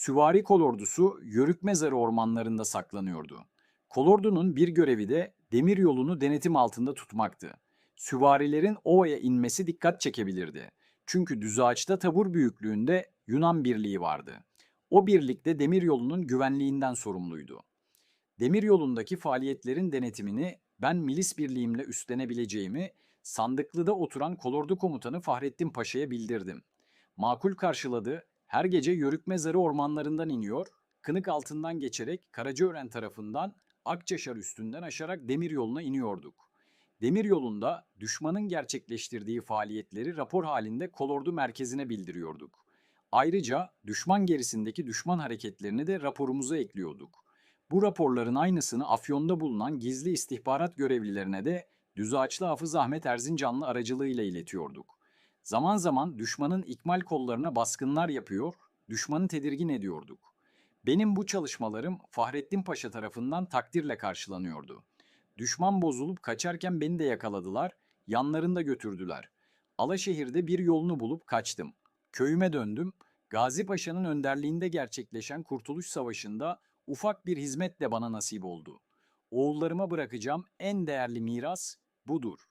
Süvari kolordusu Yörük Mezarı ormanlarında saklanıyordu. Kolordunun bir görevi de demir yolunu denetim altında tutmaktı. Süvarilerin ovaya inmesi dikkat çekebilirdi. Çünkü düz ağaçta tabur büyüklüğünde Yunan birliği vardı. O birlik de demir yolunun güvenliğinden sorumluydu. Demir yolundaki faaliyetlerin denetimini ben milis birliğimle üstlenebileceğimi Sandıklı'da oturan kolordu komutanı Fahrettin Paşa'ya bildirdim. Makul karşıladı, her gece Yörük Mezarı ormanlarından iniyor, Kınık altından geçerek Karacaören tarafından Akçaşar üstünden aşarak demir yoluna iniyorduk. Demir yolunda düşmanın gerçekleştirdiği faaliyetleri rapor halinde kolordu merkezine bildiriyorduk. Ayrıca düşman gerisindeki düşman hareketlerini de raporumuza ekliyorduk. Bu raporların aynısını Afyon'da bulunan gizli istihbarat görevlilerine de Düzağaçlı Hafız Ahmet Erzincanlı aracılığıyla iletiyorduk. Zaman zaman düşmanın ikmal kollarına baskınlar yapıyor, düşmanı tedirgin ediyorduk. Benim bu çalışmalarım Fahrettin Paşa tarafından takdirle karşılanıyordu. Düşman bozulup kaçarken beni de yakaladılar, yanlarında götürdüler. Alaşehir'de bir yolunu bulup kaçtım. Köyüme döndüm. Gazi Paşa'nın önderliğinde gerçekleşen Kurtuluş Savaşı'nda ufak bir hizmet de bana nasip oldu. Oğullarıma bırakacağım en değerli miras budur.